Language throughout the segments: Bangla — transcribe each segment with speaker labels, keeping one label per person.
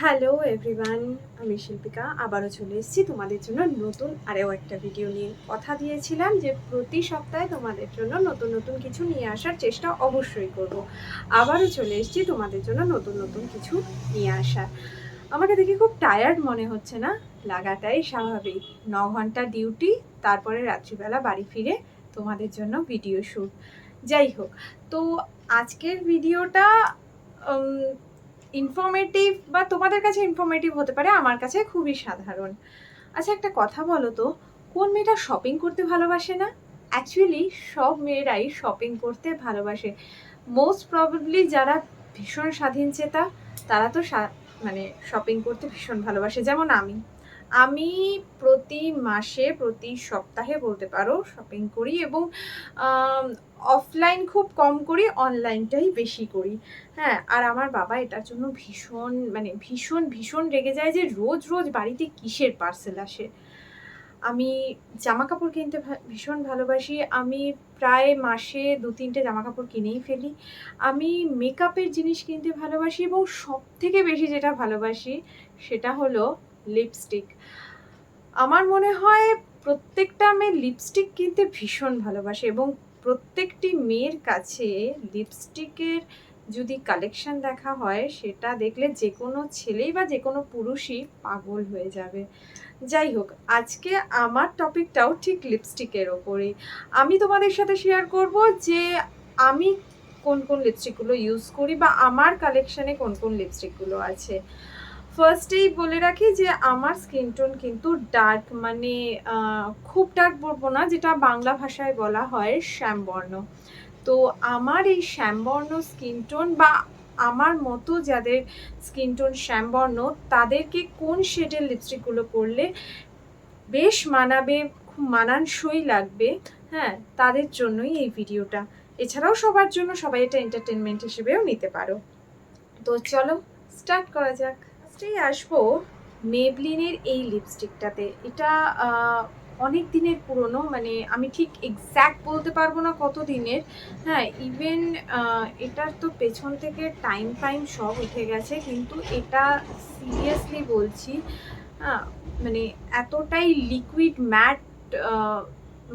Speaker 1: হ্যালো এভরিওয়ান আমি শিল্পিকা, আবারও চলে এসেছি তোমাদের জন্য নতুন আরও একটা ভিডিও নিয়ে। কথা দিয়েছিলাম যে প্রতি সপ্তাহে তোমাদের জন্য নতুন নতুন কিছু নিয়ে আসার চেষ্টা অবশ্যই করব। আবারও চলে এসেছি তোমাদের জন্য নতুন নতুন কিছু নিয়ে আসা আমাকে দেখে খুব টায়ার্ড মনে হচ্ছে না? লাগাটাই স্বাভাবিক। ন ঘণ্টা ডিউটি তারপরে রাত্রিবেলা বাড়ি ফিরে তোমাদের জন্য ভিডিও শ্যুট যাই হোক, তো আজকের ভিডিওটা ইনফরমেটিভ বা তোমাদের কাছে ইনফরমেটিভ হতে পারে, আমার কাছে খুবই সাধারণ। আচ্ছা একটা কথা বলো তো, কোন মেয়েটা শপিং করতে ভালোবাসে না? অ্যাকচুয়ালি সব মেয়েরাই শপিং করতে ভালোবাসে। মোস্ট প্রবাবলি যারা ভীষণ স্বাধীন চেতা, তারা তো মানে শপিং করতে ভীষণ ভালোবাসে, যেমন আমি। আমি প্রতি মাসে, প্রতি সপ্তাহে বলতে পারো শপিং করি এবং অফলাইন খুব কম করি অনলাইনটাই বেশি করি। হ্যাঁ আর আমার বাবা এটার জন্য ভীষণ মানে ভীষণ ভীষণ রেগে যায় যে রোজ রোজ বাড়িতে কিসের পার্সেল আসে? আমি জামা কাপড় কিনতে ভীষণ ভালোবাসি। আমি প্রায় মাসে দু, তিনটে জামা কাপড় কিনেই ফেলি। আমি মেকআপের জিনিস কিনতে ভালোবাসি এবং সব থেকে বেশি যেটা ভালোবাসি সেটা হলো লিপস্টিক আমার মনে হয় প্রত্যেকটা মেয়ে লিপস্টিক কিনতে ভীষণ ভালোবাসে এবং প্রত্যেকটি মেয়ের কাছে লিপস্টিকের যদি কালেকশন দেখা হয়, সেটা দেখলে যে কোনো ছেলেই বা যে কোনো পুরুষই পাগল হয়ে যাবে। যাই হোক, আজকে আমার টপিকটাও ঠিক লিপস্টিকের ওপরেই আমি তোমাদের সাথে শেয়ার করব যে আমি কোন কোন লিপস্টিকগুলো ইউজ করি বা আমার কালেকশানে কোন কোন লিপস্টিকগুলো আছে। ফার্স্টেই বলে রাখি যে আমার স্কিন টোন কিন্তু ডার্ক মানে খুব ডার্ক বলব না, যেটা বাংলা ভাষায় বলা হয় শ্যামবর্ণ। তো আমার এই শ্যামবর্ণ স্কিন টোন বা আমার মতো যাদের স্কিন টোন শ্যামবর্ণ, তাদেরকে কোন শেডের লিপস্টিকগুলো পরলে বেশ মানাবে, খুব মানানসই লাগবে হ্যাঁ তাদের জন্যই এই ভিডিওটা। এছাড়াও সবার জন্য সবাই এটা এন্টারটেনমেন্ট হিসেবেও নিতে পারো। তো চলো স্টার্ট করা যাক। ফার্স্টেই আসব মেবলিনের এই লিপস্টিকটাতে এটা অনেক দিনের পুরনো মানে আমি ঠিক এক্স্যাক্ট বলতে পারব না কত দিনের। হ্যাঁ ইভেন এটার তো পেছন থেকে টাইম টাইম সব উঠে গেছে, কিন্তু এটা সিরিয়াসলি বলছি হ্যাঁ মানে এতটাই লিকুইড ম্যাট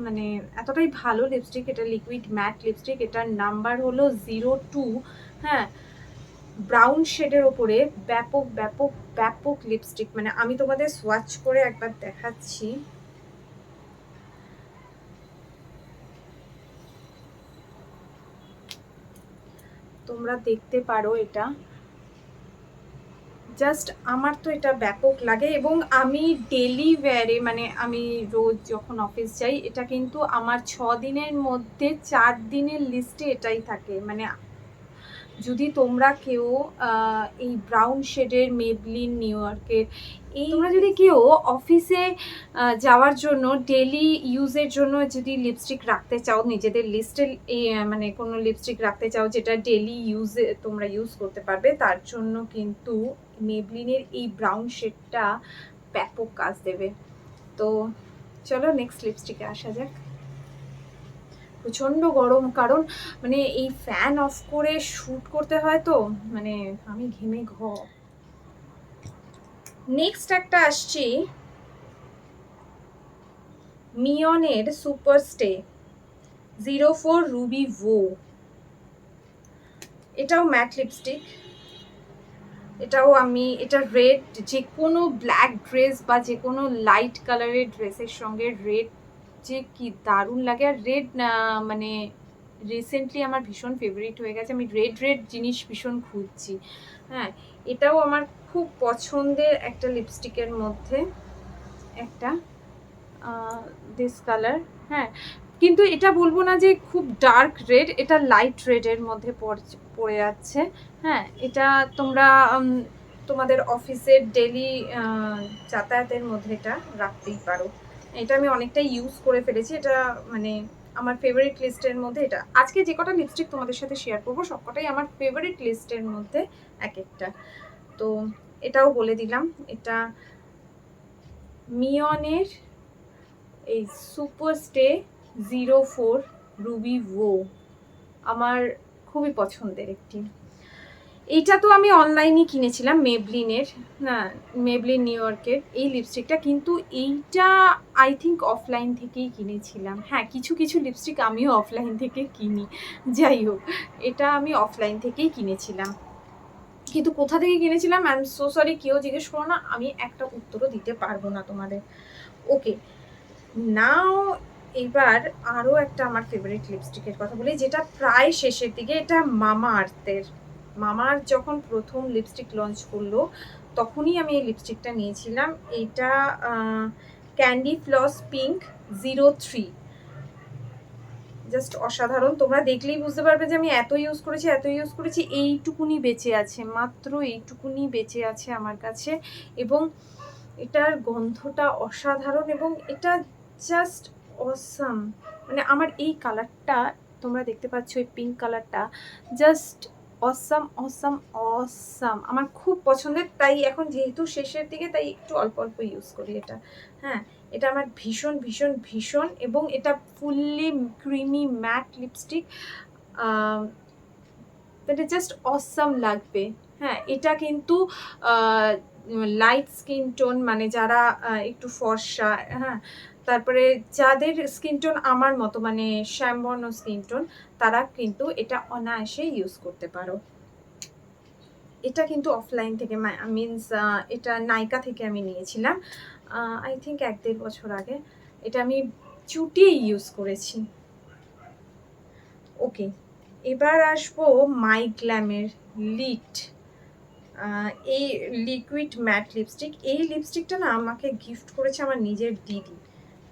Speaker 1: মানে এতটাই ভালো লিপস্টিক এটা লিকুইড ম্যাট লিপস্টিক এটার নাম্বার হলো জিরো টু হ্যাঁ। ব্রাউন শেডের ওপরে ব্যাপক ব্যাপক ব্যাপক লিপস্টিক মানে আমি তোমাদের সোয়াচ করে একবার দেখাচ্ছি। তোমরা দেখতে পারো এটা। জাস্ট আমার তো এটা ব্যাপক লাগে এবং আমি ডেলি ওয়্যারে মানে আমি রোজ যখন অফিস যাই, এটা কিন্তু আমার ছ দিনের মধ্যে চার দিনের লিস্টে এটাই থাকে। মানে যদি তোমরা কেউ এই ব্রাউন শেডের মেবলিন নিউ ইয়র্কের এই তোমরা যদি কেউ অফিসে যাওয়ার জন্য ডেলি ইউজের জন্য যদি লিপস্টিক রাখতে চাও, নিজেদের লিস্টে মানে কোনো লিপস্টিক রাখতে চাও যেটা ডেলি ইউজে তোমরা ইউজ করতে পারবে, তার জন্য কিন্তু মেবলিনের এই ব্রাউন শেডটা ব্যাপক কাজ দেবে। তো চলো নেক্সট লিপস্টিকে আসা যাক। প্রচণ্ড গরম। কারণ মানে এই ফ্যান অফ করে শ্যুট করতে হয় তো মানে আমি ঘেমে ঘ। নেক্সট একটা আসছি। মিয়নের super stay zero four ruby woo এটাও ম্যাট লিপস্টিক এটাও আমি, এটা রেড যে কোনো ব্ল্যাক ড্রেস বা যে কোনো লাইট কালারের ড্রেসের সঙ্গে রেড যে কি দারুণ লাগে। আর রেড মানে রিসেন্টলি আমার ভীষণ ফেভারিট হয়ে গেছে। আমি রেড রেড জিনিস ভীষণ খুঁজছি। হ্যাঁ এটাও আমার খুব পছন্দের একটা লিপস্টিকের মধ্যে একটা দিস কালার হ্যাঁ। কিন্তু এটা বলব না যে খুব ডার্ক রেড এটা লাইট রেডের মধ্যে পড়- যাচ্ছে। হ্যাঁ এটা তোমরা তোমাদের অফিসের ডেলি যাতায়াতের মধ্যে এটা রাখতেই পারো। এটা আমি অনেকটাই ইউজ করে ফেলেছি। এটা মানে আমার ফেভারিট লিস্টের মধ্যে এটা। আজকে যে কটা লিপস্টিক তোমাদের সাথে শেয়ার করব, সবকটাই আমার ফেভারিট লিস্টের মধ্যে এক একটা। তো এটাও বলে দিলাম। এটা মিয়নের এই super stay zero four ruby woo আমার খুবই পছন্দের একটি। এইটা তো আমি অনলাইনে কিনেছিলাম মেবলিনের না মেবলিন নিউ ইয়র্কের এই লিপস্টিকটা কিন্তু এইটা আই থিঙ্ক অফলাইন থেকেই কিনেছিলাম। হ্যাঁ কিছু কিছু লিপস্টিক আমিও অফলাইন থেকে কিনি। যাই হোক, এটা আমি অফলাইন থেকেই কিনেছিলাম। কিন্তু কোথা থেকে কিনেছিলাম? আই সো সরি কেউ জিজ্ঞেস করো না, আমি একটা উত্তরও দিতে পারব না তোমাদের। ওকে নাও এবার আরও একটা আমার ফেভারিট লিপস্টিকের কথা বলি, যেটা প্রায় শেষের দিকে, এটা মামা আর্থের। মামার যখন প্রথম লিপস্টিক লঞ্চ করল, তখনই আমি এই লিপস্টিকটা নিয়েছিলাম। এটা candy floss pink zero three just অসাধারণ। তোমরা দেখলেই বুঝতে পারবে যে আমি এত ইউজ করেছি, এত ইউজ করেছি, এইটুকুনি বেঁচে আছে, মাত্র এইটুকুনি বেঁচে আছে আমার কাছে। এবং এটার গন্ধটা অসাধারণ এবং এটা জাস্ট অসাম মানে আমার এই কালারটা তোমরা দেখতে পাচ্ছ এই পিঙ্ক কালারটা জাস্ট অসাম অসাম অসাম আমার খুব পছন্দের, তাই এখন যেহেতু শেষের দিকে, তাই একটু অল্প অল্প ইউজ করি এটা। হ্যাঁ এটা আমার ভীষণ ভীষণ ভীষণ এবং এটা ফুললি ক্রিমি ম্যাট লিপস্টিক এটা জাস্ট অসাম লাগবে। হ্যাঁ এটা কিন্তু লাইট স্কিন টোন মানে যারা একটু ফর্সা হ্যাঁ তারপরে যাদের স্কিন টোন আমার মতো মানে শ্যামবর্ণ স্কিন টোন তারা কিন্তু এটা অনায়াসে ইউজ করতে পারো। এটা কিন্তু অফলাইন থেকে মিনস এটা নাইকা থেকে আমি নিয়েছিলাম। আই থিঙ্ক এক দেড় বছর আগে। এটা আমি চুটি ইউজ করেছি। ওকে এবার আসব মাই গ্ল্যামের লিট এই লিকুইড ম্যাট লিপস্টিক এই লিপস্টিকটা না আমাকে গিফট করেছে আমার নিজের দিদি।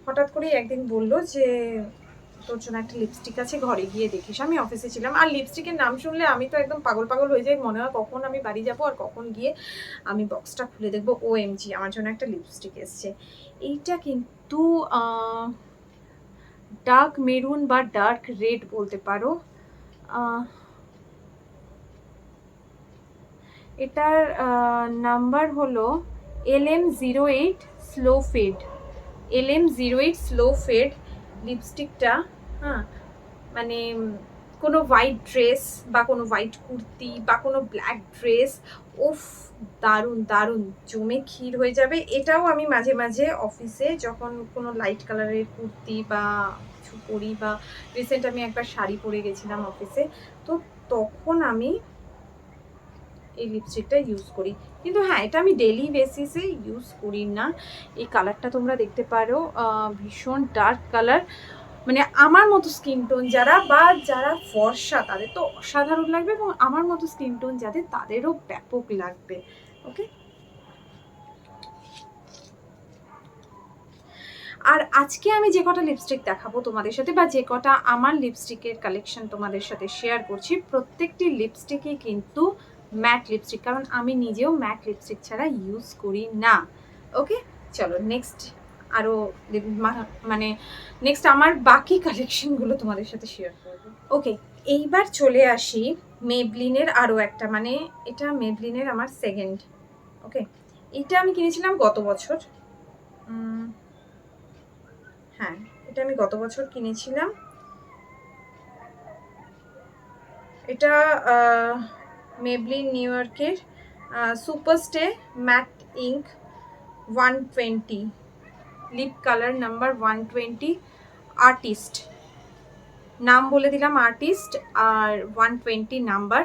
Speaker 1: হঠাৎ করেই একদিন বলল যে, তোর জন্য একটা লিপস্টিক আছে, ঘরে গিয়ে দেখিস। আমি অফিসে ছিলাম। আর লিপস্টিকের নাম শুনলে আমি তো একদম পাগল পাগল হয়ে যাই। মনে হয় কখন আমি বাড়ি যাব আর কখন গিয়ে আমি বক্সটা খুলে দেখব। ও এমজি আমার জন্য একটা লিপস্টিক এসছে। এইটা কিন্তু ডার্ক মেরুন বা ডার্ক রেড বলতে পারো। এটার নাম্বার হলো L M zero eight slow fade L M zero eight slow fade লিপস্টিকটা হ্যাঁ মানে কোনো হোয়াইট ড্রেস বা কোনো হোয়াইট কুর্তি বা কোনো ব্ল্যাক ড্রেস উফ, দারুণ দারুণ, জমে ক্ষীর হয়ে যাবে। এটাও আমি মাঝে মাঝে অফিসে যখন কোনো লাইট কালারের কুর্তি বা কিছু পরি বা রিসেন্ট আমি একবার শাড়ি পরে গেছিলাম অফিসে, তো তখন আমি এই লিপস্টিকটা ইউজ করি। কিন্তু হ্যাঁ এটা আমি ডেলি বেসিসে ইউজ করি না। এই কালারটা তোমরা দেখতে পারো ভীষণ ডার্ক কালার মানে আমার মতো স্কিন টোন যারা বা যারা ফর্সা, তাদের তো অসাধারণ লাগবে এবং আমার মতো স্কিন টোন যাদের, তাদেরও ব্যাপক লাগবে। ওকে আর আজকে আমি যে কটা লিপস্টিক দেখাবো তোমাদের সাথে বা যে কটা আমার লিপস্টিকের কালেকশন তোমাদের সাথে শেয়ার করছি, প্রত্যেকটি লিপস্টিকই কিন্তু ম্যাট লিপস্টিক কারণ আমি নিজেও ম্যাট লিপস্টিক ছাড়া ইউজ করি না। ওকে চলো নেক্সট আরও মানে নেক্সট আমার বাকি কালেকশনগুলো তোমাদের সাথে শেয়ার করব। ওকে এইবার চলে আসি মেবলিনের আরও একটা মানে এটা মেবলিনের আমার সেকেন্ড ওকে এটা আমি কিনেছিলাম গত বছর। হ্যাঁ এটা আমি গত বছর কিনেছিলাম। এটা মেবলিন নিউ ইয়র্কের superstay matte ink one twenty lip colour number one twenty artist নাম বলে দিলাম আর্টিস্ট আর ওয়ান টোয়েন্টি নাম্বার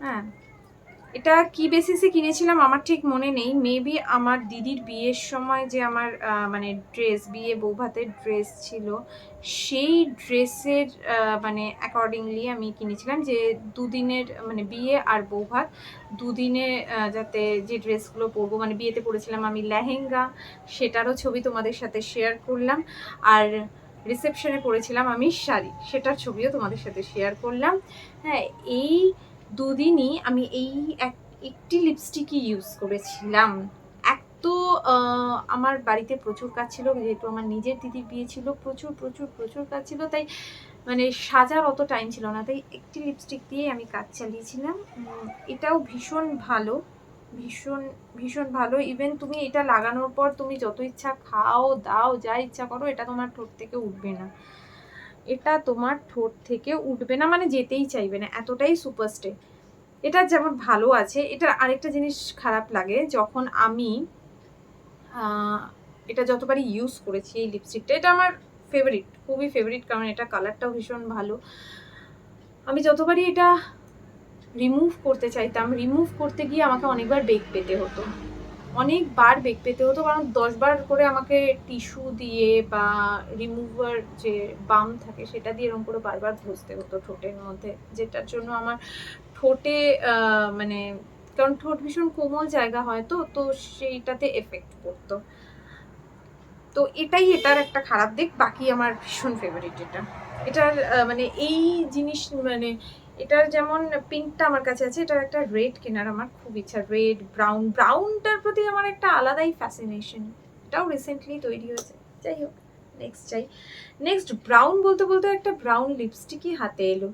Speaker 1: হ্যাঁ। এটা কি বেসিসে কিনেছিলাম আমার ঠিক মনে নেই। মেবি আমার দিদির বিয়ের সময় যে আমার মানে ড্রেস বিয়ে বৌভাতের ড্রেস ছিল, সেই ড্রেসের মানে অ্যাকর্ডিংলি আমি কিনেছিলাম যে দুদিনের মানে বিয়ে আর বৌভাত দুদিনে যাতে যে ড্রেসগুলো পরবো মানে বিয়েতে পরেছিলাম আমি লেহেঙ্গা, সেটারও ছবি তোমাদের সাথে শেয়ার করলাম। আর রিসেপশনে পরেছিলাম আমি শাড়ি, সেটার ছবিও তোমাদের সাথে শেয়ার করলাম। হ্যাঁ এই দুদিনই আমি এই এক, একটি লিপস্টিকই ইউজ করেছিলাম। তো আমার বাড়িতে প্রচুর কাজ ছিল, যেহেতু আমার নিজের দিদির বিয়ে ছিল, প্রচুর প্রচুর প্রচুর কাজ ছিল, তাই মানে সাজার অত টাইম ছিল না, তাই একটি লিপস্টিক দিয়ে আমি কাজ চালিয়েছিলাম। এটাও ভীষণ ভালো, ভীষণ ভীষণ ভালো। ইভেন তুমি এটা লাগানোর পর তুমি যত ইচ্ছা খাও, দাও, যা ইচ্ছা করো, এটা তোমার ঠোঁট থেকে উঠবে না। এটা তোমার ঠোঁট থেকে উঠবে না মানে যেতেই চাইবে না, এতটাই সুপারস্টে এটা যেমন ভালো আছে এটার আরেকটা জিনিস খারাপ লাগে, যখন আমি এটা যতবারই ইউজ করেছি এই লিপস্টিকটা এটা আমার ফেভারিট খুবই ফেভারিট কারণ এটা কালারটাও ভীষণ ভালো। আমি যতবারই এটা রিমুভ করতে চাইতাম রিমুভ করতে গিয়ে আমাকে অনেকবার বেগ পেতে হতো। অনেকবার বেগ পেতে হতো, কারণ দশবার করে আমাকে টিস্যু দিয়ে বা রিমুভার যে বাম থাকে সেটা দিয়ে এরকম করে বারবার ঘষতে হতো ঠোঁটের মধ্যে, যেটার জন্য আমার ঠোঁটে মানে কারণ ঠোঁট ভীষণ কোমল জায়গা হয় তো তো সেইটাতে এফেক্ট পড়তো। তো এটাই এটার একটা খারাপ দিক, বাকি আমার ভীষণ ফেভারিট এটা। এটার মানে এই জিনিস মানে এটার যেমন পিঙ্কটা আমার কাছে আছে, এটার একটা রেড কেনার আমার খুব ইচ্ছা। রেড ব্রাউন ব্রাউনটার প্রতি আমার একটা আলাদাই ফ্যাসিনেশন এটাও রিসেন্টলি তৈরি হয়েছে। যাই হোক নেক্সট চাই নেক্সট ব্রাউন বলতে বলতে একটা ব্রাউন লিপস্টিকই হাতে এলো।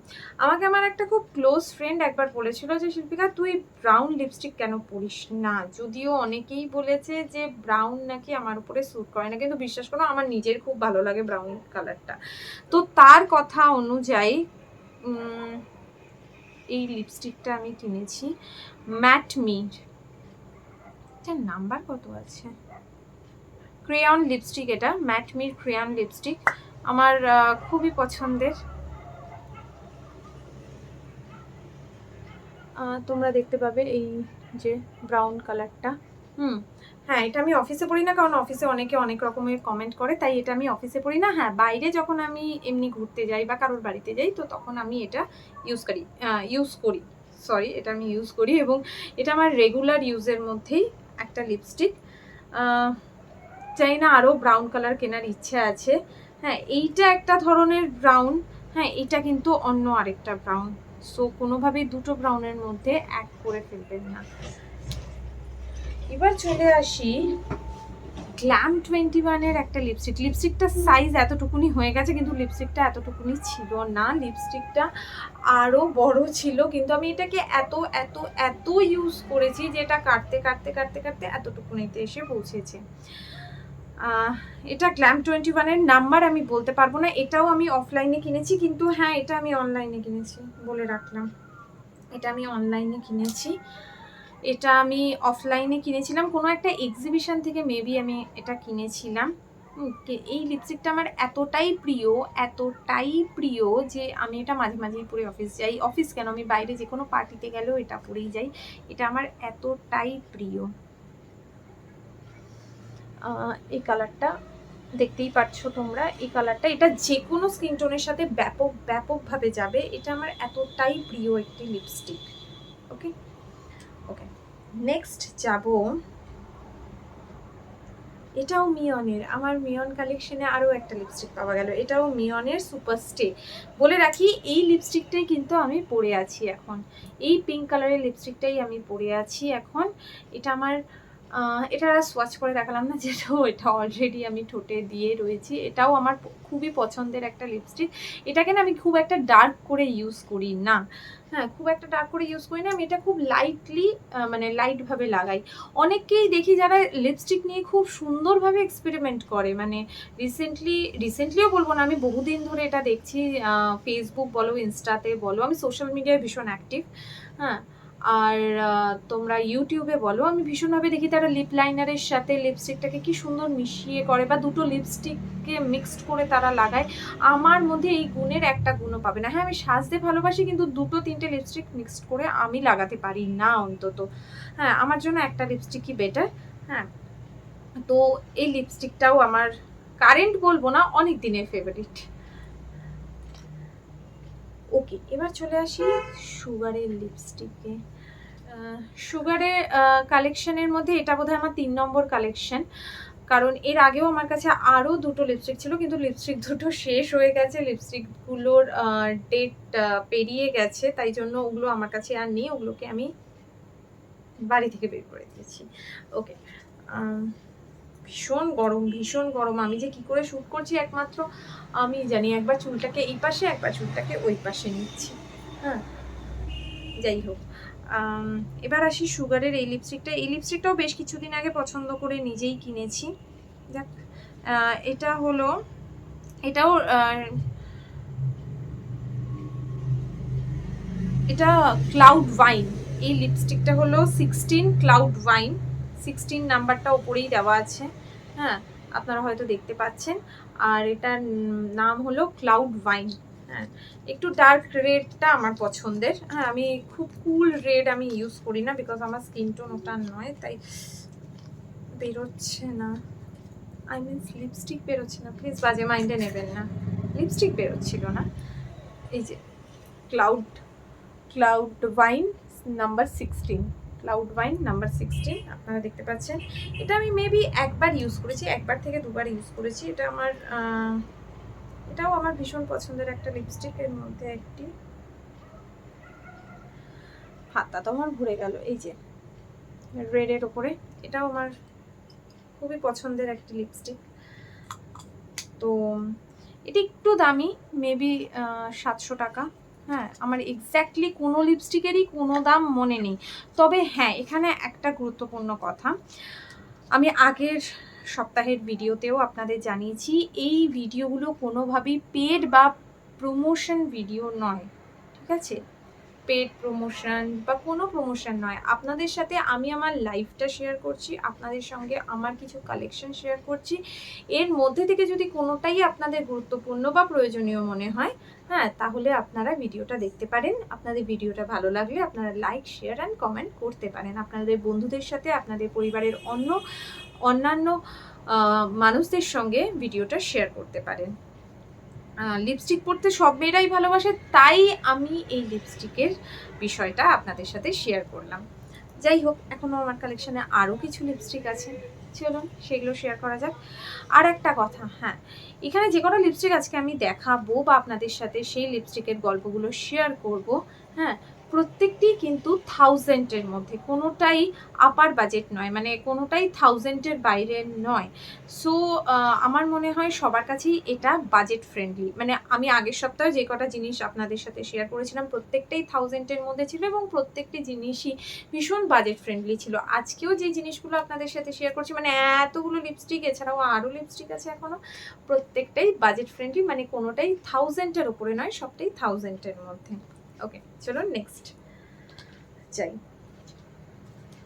Speaker 1: আমাকে আমার একটা খুব ক্লোজ ফ্রেন্ড একবার বলেছিল যে, শিল্পিকা, তুই ব্রাউন লিপস্টিক কেন পরিস না? যদিও অনেকেই বলেছে যে ব্রাউন নাকি আমার উপরে স্যুট করে না, কিন্তু বিশ্বাস করো, আমার নিজের খুব ভালো লাগে ব্রাউন কালারটা তো তার কথা অনুযায়ী এই লিপস্টিকটা আমি কিনেছি। ম্যাট মির এটার নাম্বার কত আছে? ক্রেয়ন লিপস্টিক এটা ম্যাট মির ক্রেয়ন লিপস্টিক আমার খুবই পছন্দের। তোমরা দেখতে পাবে এই যে ব্রাউন কালারটা হুম হ্যাঁ এটা আমি অফিসে পড়ি না, কারণ অফিসে অনেকে অনেক রকমের কমেন্ট করে, তাই এটা আমি অফিসে পড়ি না। হ্যাঁ বাইরে যখন আমি এমনি ঘুরতে যাই বা কারোর বাড়িতে যাই, তো তখন আমি এটা ইউজ করি ইউজ করি। সরি এটা আমি ইউজ করি এবং এটা আমার রেগুলার ইউজের মধ্যেই একটা লিপস্টিক চাই না আরও ব্রাউন কালার কেনার ইচ্ছে আছে। হ্যাঁ এইটা একটা ধরনের ব্রাউন হ্যাঁ এটা কিন্তু অন্য আরেকটা ব্রাউন সো কোনোভাবেই দুটো ব্রাউনের মধ্যে এক করে ফেলবেন না। এবার চলে আসি গ্ল্যাম টোয়েন্টি ওয়ানের একটা লিপস্টিক লিপস্টিকটার সাইজ এতটুকুনি হয়ে গেছে, কিন্তু লিপস্টিকটা এতটুকুনি ছিল না। লিপস্টিকটা আরও বড় ছিল, কিন্তু আমি এটাকে এত এত এত ইউজ করেছি যে এটা কাটতে কাটতে কাটতে কাটতে এতটুকুনিতে এসে পৌঁছেছে। এটা গ্ল্যাম টোয়েন্টি ওয়ানের নাম্বার আমি বলতে পারব না। এটাও আমি অফলাইনে কিনেছি, কিন্তু হ্যাঁ এটা আমি অনলাইনে কিনেছি বলে রাখলাম। এটা আমি অনলাইনে কিনেছি। এটা আমি অফলাইনে কিনেছিলাম। কোনো একটা এক্সিবিশন থেকে মেবি আমি এটা কিনেছিলাম। এই লিপস্টিকটা আমার এতটাই প্রিয় এতটাই প্রিয় যে আমি এটা মাঝে মাঝেই পরে অফিস যাই। অফিস কেন? আমি বাইরে যে কোনো পার্টিতে গেলেও এটা পরেই যাই। এটা আমার এতটাই প্রিয়। এই কালারটা দেখতেই পাচ্ছ তোমরা। এই কালারটা এটা যে কোনো স্কিন টোনের সাথে ব্যাপক, ব্যাপকভাবে যাবে। এটা আমার এতটাই প্রিয় একটি লিপস্টিক ওকে ওকে? নেক্সট যাব এটাও মিয়নের। আমার মিয়ন কালেকশনে আরও একটা লিপস্টিক পাওয়া গেল। এটাও মিয়নের সুপার স্টে বলে রাখি, এই লিপস্টিকটাই কিন্তু আমি পরে আছি এখন। এই পিঙ্ক কালারের লিপস্টিকটাই আমি পরে আছি এখন। এটা আমার এটা সোয়াচ করে দেখালাম না যেটাও এটা অলরেডি আমি ঠোঁটে দিয়ে রয়েছি। এটাও আমার খুবই পছন্দের একটা লিপস্টিক এটাকে না আমি খুব একটা ডার্ক করে ইউজ করি না। হ্যাঁ খুব একটা ডার্ক করে ইউজ করি না, আমি এটা খুব লাইটলি মানে লাইটভাবে লাগাই। অনেককেই দেখি যারা লিপস্টিক নিয়ে খুব সুন্দরভাবে এক্সপেরিমেন্ট করে মানে রিসেন্টলি রিসেন্টলিও বলব না, আমি বহুদিন ধরে এটা দেখছি ফেসবুক বলো ইনস্টাতে বলো, আমি সোশ্যাল মিডিয়ায় ভীষণ অ্যাক্টিভ হ্যাঁ। আর তোমরা ইউটিউবে বলো, আমি ভীষণভাবে দেখি তারা লিপ লাইনারের সাথে লিপস্টিকটাকে কি সুন্দর মিশিয়ে করে বা দুটো লিপস্টিককে মিক্সড করে তারা লাগায়। আমার মধ্যে এই গুণের একটা গুণও পাবে না। হ্যাঁ আমি সাজতে ভালোবাসি, কিন্তু দুটো, তিনটে লিপস্টিক মিক্সড করে আমি লাগাতে পারি না অন্তত। হ্যাঁ আমার জন্য একটা লিপস্টিকই বেটার হ্যাঁ তো এই লিপস্টিকটাও আমার কারেন্ট বলব না অনেক দিনের ফেভারিট ওকে এবার চলে আসি সুগারের লিপস্টিকে সুগারের কালেকশনের মধ্যে এটা বোধহয় আমার তিন নম্বর কালেকশন কারণ এর আগেও আমার কাছে আরও দুটো লিপস্টিক ছিল, কিন্তু লিপস্টিক দুটো শেষ হয়ে গেছে। লিপস্টিকগুলোর ডেট পেরিয়ে গেছে, তাই জন্য ওগুলো আমার কাছে আর নেই। ওগুলোকে আমি বাড়ি থেকে বের করে দিয়েছি। ওকে ভীষণ গরম ভীষণ গরম। আমি যে কি করে শ্যুট করছি একমাত্র আমি জানি। একবার চুলটাকে এই পাশে, একবার চুলটাকে ওই পাশে নিচ্ছি। হ্যাঁ যাই হোক। এবার আসি সুগারের এই লিপস্টিকটা এই লিপস্টিকটাও বেশ কিছুদিন আগে পছন্দ করে নিজেই কিনেছি। দেখ এটা হলো, এটাও এটা ক্লাউড ওয়াইন এই লিপস্টিকটা হলো সিক্সটিন ক্লাউড ওয়াইন সিক্সটিন নাম্বারটা ওপরেই দেওয়া আছে। হ্যাঁ আপনারা হয়তো দেখতে পাচ্ছেন। আর এটার নাম হলো ক্লাউড ওয়াইন হ্যাঁ। একটু ডার্ক রেডটা আমার পছন্দের। হ্যাঁ আমি খুব কুল রেড আমি ইউজ করি না বিকজ আমার স্কিন টোন ওটা নয় তাই বেরোচ্ছে না। আই মিনস লিপস্টিক বেরোচ্ছে না। প্লিজ বাজে মাইন্ডে নেবেন না। লিপস্টিক বেরোচ্ছিল না। এই যে cloud cloud wine number sixteen cloud wine number sixteen আপনারা দেখতে পাচ্ছেন। এটা আমি মেবি একবার ইউজ করেছি, একবার থেকে দুবার ইউজ করেছি। এটা আমার এটাও আমার ভীষণ পছন্দের একটা লিপস্টিকের মধ্যে একটি। হাতটা তো আমার ঘুরে গেল, এই যে রেডের ওপরে। এটাও আমার খুবই পছন্দের একটি লিপস্টিক তো, এটি একটু দামি মেবি সাতশো টাকা। হ্যাঁ আমার এক্স্যাক্টলি কোনো লিপস্টিকেরই কোনো দাম মনে নেই। তবে হ্যাঁ এখানে একটা গুরুত্বপূর্ণ কথা। আমি আগের সপ্তাহের ভিডিওতেও আপনাদের জানিয়েছি, এই ভিডিওগুলো কোনোভাবেই পেড বা প্রমোশন ভিডিও নয়, ঠিক আছে? পেড প্রমোশন বা কোনো প্রমোশন নয়। আপনাদের সাথে আমি আমার লাইফটা শেয়ার করছি, আপনাদের সঙ্গে আমার কিছু কালেকশন শেয়ার করছি। এর মধ্যে থেকে যদি কোনোটাই আপনাদের গুরুত্বপূর্ণ বা প্রয়োজনীয় মনে হয় হ্যাঁ তাহলে আপনারা ভিডিওটা দেখতে পারেন। আপনাদের ভিডিওটা ভালো লাগলে আপনারা লাইক শেয়ার অ্যান্ড কমেন্ট করতে পারেন। আপনাদের বন্ধুদের সাথে, আপনাদের পরিবারের অন্য, অন্যান্য মানুষদের সঙ্গে ভিডিওটা শেয়ার করতে পারেন। লিপস্টিক পরতে সব মেয়েরাই ভালোবাসে, তাই আমি এই লিপস্টিকের বিষয়টা আপনাদের সাথে শেয়ার করলাম। যাই হোক এখনও আমার কালেকশানে আরও কিছু লিপস্টিক আছে। চলুন, সেগুলো শেয়ার করা যাক। আর একটা কথা হ্যাঁ এখানে যে কোনো লিপস্টিক আজকে আমি দেখাবো বা আপনাদের সাথে সেই লিপস্টিকের গল্পগুলো শেয়ার করব হ্যাঁ প্রত্যেকটি কিন্তু থাউজেন্ডের মধ্যে, কোনোটাই আপার বাজেট নয় মানে কোনোটাই থাউজেন্ডের বাইরে নয়। সো আমার মনে হয় সবার কাছেই এটা বাজেট ফ্রেন্ডলি মানে আমি আগের সপ্তাহে যে কটা জিনিস আপনাদের সাথে শেয়ার করেছিলাম, প্রত্যেকটাই থাউজেন্ডের মধ্যে ছিল এবং প্রত্যেকটি জিনিসই ভীষণ বাজেট ফ্রেন্ডলি ছিল। আজকেও যে জিনিসগুলো আপনাদের সাথে শেয়ার করছি মানে এতগুলো লিপস্টিক এছাড়াও আরও লিপস্টিক আছে এখনও প্রত্যেকটাই বাজেট ফ্রেন্ডলি মানে কোনোটাই থাউজেন্ডের ওপরে নয়, সবটাই থাউজেন্ডের মধ্যে। ওকে চলুন নেক্সট যাই।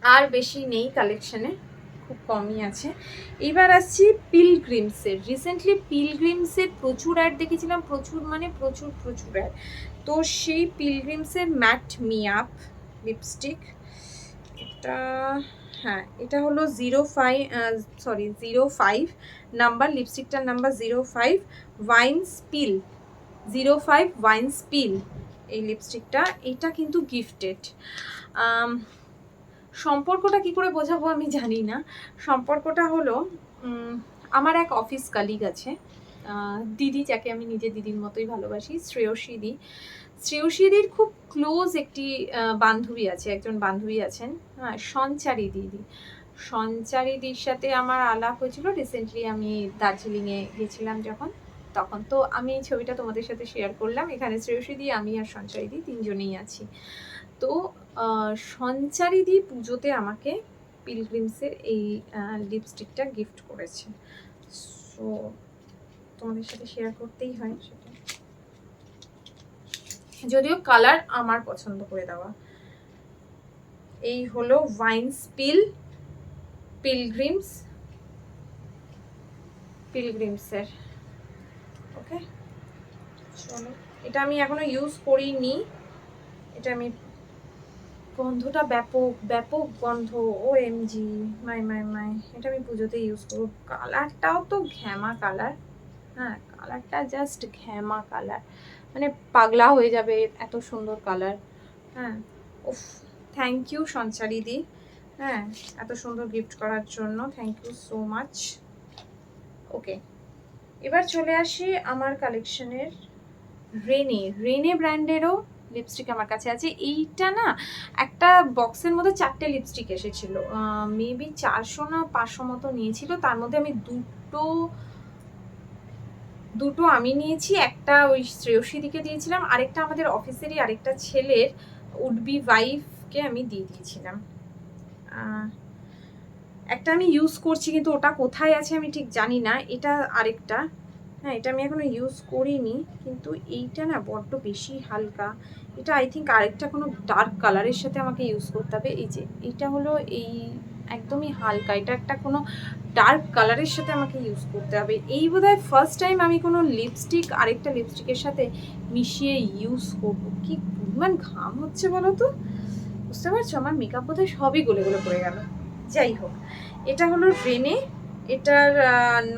Speaker 1: আর বেশি নেই কালেকশনে খুব কমই আছে। এবার আসছি পিলগ্রিমসের রিসেন্টলি পিলগ্রিমসের প্রচুর অ্যাড দেখেছিলাম, প্রচুর মানে প্রচুর প্রচুর অ্যাড তো সেই পিলগ্রিমসের ম্যাট মিয়াপ লিপস্টিক এটা হ্যাঁ এটা হলো zero five sorry zero five number লিপস্টিকটার number zero five wine spill zero five wine spill এই লিপস্টিকটা এটা কিন্তু গিফটেড সম্পর্কটা কি করে বোঝাবো আমি জানি না। সম্পর্কটা হলো আমার এক অফিস কালিগ আছে। দিদি যাকে আমি নিজে দিদির মতোই ভালোবাসি শ্রেয়সী দি শ্রেয়সীদির খুব ক্লোজ একটি বান্ধবী আছে, একজন বান্ধবী আছেন। হ্যাঁ সঞ্চারী দিদি। সঞ্চারী দিদির সাথে আমার আলাপ হয়েছিল। রিসেন্টলি আমি দার্জিলিংয়ে গেছিলাম যখন। তখন তো আমি এই ছবিটা তোমাদের সাথে শেয়ার করলাম। এখানে শ্রেয়সী দি, আমি আর সঞ্চারী দি তিনজনেই আছি। তো সঞ্চারিদি পুজোতে আমাকে পিলগ্রিমসের এই লিপস্টিকটা গিফট করেছে। সো তোমাদের সাথে শেয়ার করতেই হয় সেটা। যদিও কালার আমার পছন্দ করে দেওয়া। এই হলো ওয়াইন স্পিল পিলগ্রিমস পিলগ্রিমসের ওকে? চলো। এটা আমি এখনও ইউজ করিনি। এটা আমি গন্ধটা ব্যাপক ব্যাপক গন্ধ। O M G my my my. এটা আমি পুজোতে ইউজ করব। কালারটাও তো ঘ্যামা কালার। হ্যাঁ কালারটা জাস্ট ঘ্যামা কালার। মানে পাগলা হয়ে যাবে এত সুন্দর কালার। হ্যাঁ উফ থ্যাংক ইউ সঞ্চারি দি। হ্যাঁ এত সুন্দর গিফট করার জন্য। Thank you so much okay এবার চলে আসি আমার কালেকশনের রেনে রেনে ব্র্যান্ডেরও লিপস্টিক আমার কাছে আছে। এইটা না একটা বক্সের মধ্যে চারটে লিপস্টিক এসেছিল। মেবি চারশো না পাঁচশো মতো নিয়েছিল। তার মধ্যে আমি দুটো দুটো আমি নিয়েছি। একটা ওই শ্রেয়সীদিকে দিয়েছিলাম। আরেকটা আমাদের অফিসেরই, আরেকটা ছেলের, উডবি ওয়াইফকে আমি দিয়ে দিয়েছিলাম। একটা আমি ইউজ করছি, কিন্তু ওটা কোথায় আছে আমি ঠিক জানি না। এটা আরেকটা। হ্যাঁ এটা আমি এখনও ইউজ করিনি, কিন্তু এইটা না বড্ড বেশি হালকা। এটা আই থিঙ্ক আরেকটা কোনো ডার্ক কালারের সাথে আমাকে ইউজ করতে হবে। এই যে এটা হলো এই একদমই হালকা। এটা একটা কোনো ডার্ক কালারের সাথে আমাকে ইউজ করতে হবে। এই বোধহয় ফার্স্ট টাইম আমি কোনো লিপস্টিক আরেকটা লিপস্টিকের সাথে মিশিয়ে ইউজ করব। কি পরিমাণ ঘাম হচ্ছে বলো তো? বুঝতে পারছ? আমার মেকআপ বোধহয় সবই গলে গলে পড়ে গেল। যাই হোক এটা হলো রেনে, এটার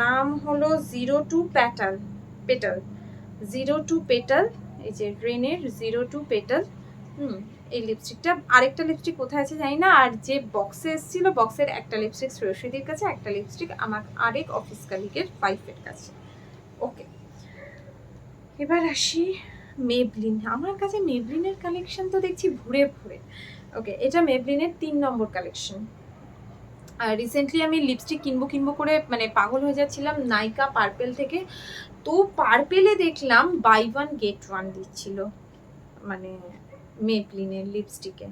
Speaker 1: নাম হলো zero two petal, petal. Zero two petal, এই যে রেনের জিরো টু পেটাল, হুম, এই লিপস্টিকটা। আরেকটা লিপস্টিক কোথায় আছে জানি না, আর যে বক্সে এসেছিল বক্সের একটা লিপস্টিক শ্রেয়সীদির কাছে, একটা লিপস্টিক আমার আরেক অফিস কালিকের ওয়াইফের কাছে। ওকে এবার আসি মেবলিন আমার কাছে মেবলিনের কালেকশন তো দেখছি ভুরে ভুরে। ওকে এটা মেবলিনের তিন নম্বর কালেকশন রিসেন্টলি আমি লিপস্টিক কিনবো কিনবো করে মানে পাগল হয়ে যাচ্ছিলাম নাইকা পার্পেল থেকে। তো পার্পেলে দেখলাম বাই ওয়ান গেট ওয়ান দিচ্ছিল মানে মেপলিনের লিপস্টিকে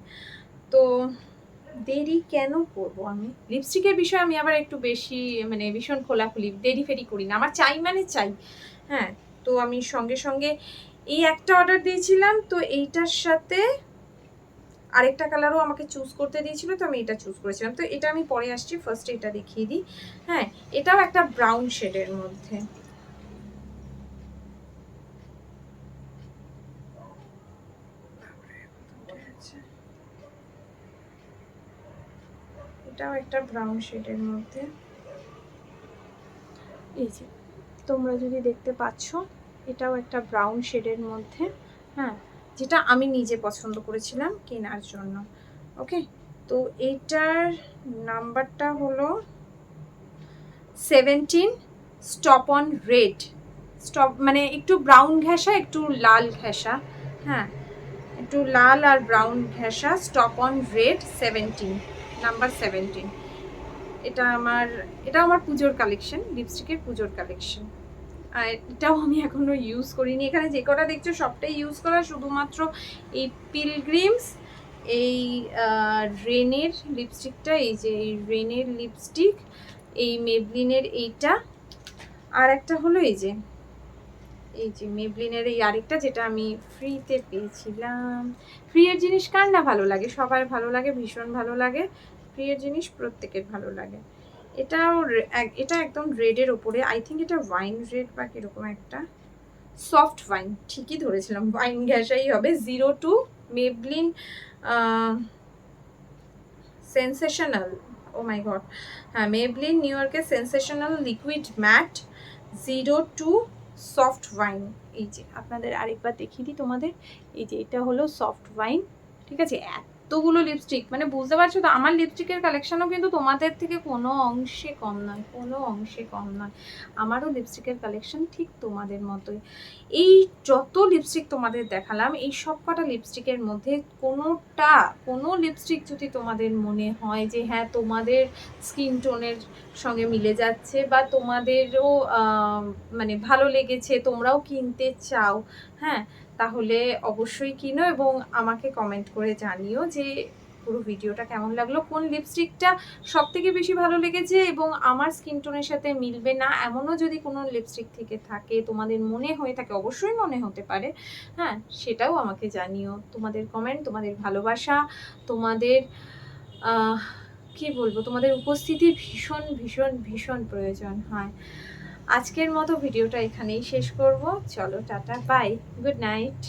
Speaker 1: তো দেরি কেন করব আমি? লিপস্টিকের বিষয়ে আমি আবার একটু বেশি মানে ভীষণ খোলাখুলি, দেরি ফেরি করি না। আমার চাই মানে চাই হ্যাঁ? তো আমি সঙ্গে সঙ্গে এই একটা অর্ডার দিয়েছিলাম, তো এইটার সাথে আরেকটা কালারও আমাকে চুজ করতে দিয়েছিল, তো আমি এটা চুজ করেছিলাম। তো এটা আমি পরে আসছি ফার্স্টে এটা দেখিয়ে দিই। হ্যাঁ এটাও একটা ব্রাউন শেডের মধ্যে। এটাও একটা ব্রাউন শেডের মধ্যে। এই যে, তোমরা যদি দেখতে পাচ্ছ, এটাও একটা ব্রাউন শেডের মধ্যে। হ্যাঁ যেটা আমি নিজে পছন্দ করেছিলাম কেনার জন্য। ওকে তো এইটার নাম্বারটা হলো seventeen stop on red stop মানে একটু ব্রাউন ঘেঁষা, একটু লাল ঘেঁষা। হ্যাঁ? একটু লাল আর ব্রাউন ঘেঁষা stop on red seventeen number seventeen এটা আমার এটা আমার পুজোর কালেকশন লিপস্টিকের পুজোর কালেকশন আর এটাও আমি এখনও ইউজ করিনি। এখানে যে কটা দেখছ, সবটাই ইউজ করা। শুধুমাত্র এই পিলগ্রিমস এই রেনের লিপস্টিকটা এই যে এই রেনের লিপস্টিক এই মেবলিনের এইটা। আর একটা হলো এই যে এই যে মেবলিনের এই আরেকটা যেটা আমি ফ্রিতে পেয়েছিলাম। ফ্রিয়ের জিনিস কার না ভালো লাগে? সবার ভালো লাগে, ভীষণ ভালো লাগে। ফ্রিয়ের জিনিস প্রত্যেকের ভালো লাগে। এটাও এটা একদম রেডের ওপরে। আই থিঙ্ক এটা ওয়াইন রেড বা কীরকম একটা। সফট ওয়াইন ঠিকই ধরেছিলাম। ওয়াইন গ্যাসাই হবে। Zero two Maybelline sensational oh my god হ্যাঁ মেবলিন নিউ ইয়র্কের sensational liquid matte zero two soft wine এই যে, আপনাদের আরেকবার দেখিয়ে দিই তোমাদের। এই যে, এটা হলো সফট ওয়াইন ঠিক আছে? এতগুলো লিপস্টিক মানে বুঝতে পারছ তো? আমার লিপস্টিকের কালেকশনও কিন্তু তোমাদের থেকে কোনো অংশে কম নয়, কোনো অংশে কম নয়। আমারও লিপস্টিকের কালেকশন ঠিক তোমাদের মতোই। এই যত লিপস্টিক তোমাদের দেখালাম, এই সব কটা লিপস্টিকের মধ্যে কোনোটা, কোনো লিপস্টিক যদি তোমাদের মনে হয় যে হ্যাঁ তোমাদের স্কিন টোনের সঙ্গে মিলে যাচ্ছে বা তোমাদেরও মানে ভালো লেগেছে, তোমরাও কিনতে চাও হ্যাঁ তাহলে অবশ্যই কিনো এবং আমাকে কমেন্ট করে জানিও যে পুরো ভিডিওটা কেমন লাগল, কোন লিপস্টিকটা সব থেকে বেশি ভালো লেগেছে এবং আমার স্কিন টোনের সাথে মিলবে না এমনও যদি কোনো লিপস্টিক থেকে থাকে, তোমাদের মনে হয়ে থাকে, অবশ্যই মনে হতে পারে হ্যাঁ সেটাও আমাকে জানিও। তোমাদের কমেন্ট তোমাদের ভালোবাসা, তোমাদের কি বলব, তোমাদের উপস্থিতি ভীষণ ভীষণ ভীষণ প্রয়োজন হয়। আজকের মতো ভিডিওটা এখানেই শেষ করব। চলো টাটা বাই গুড নাইট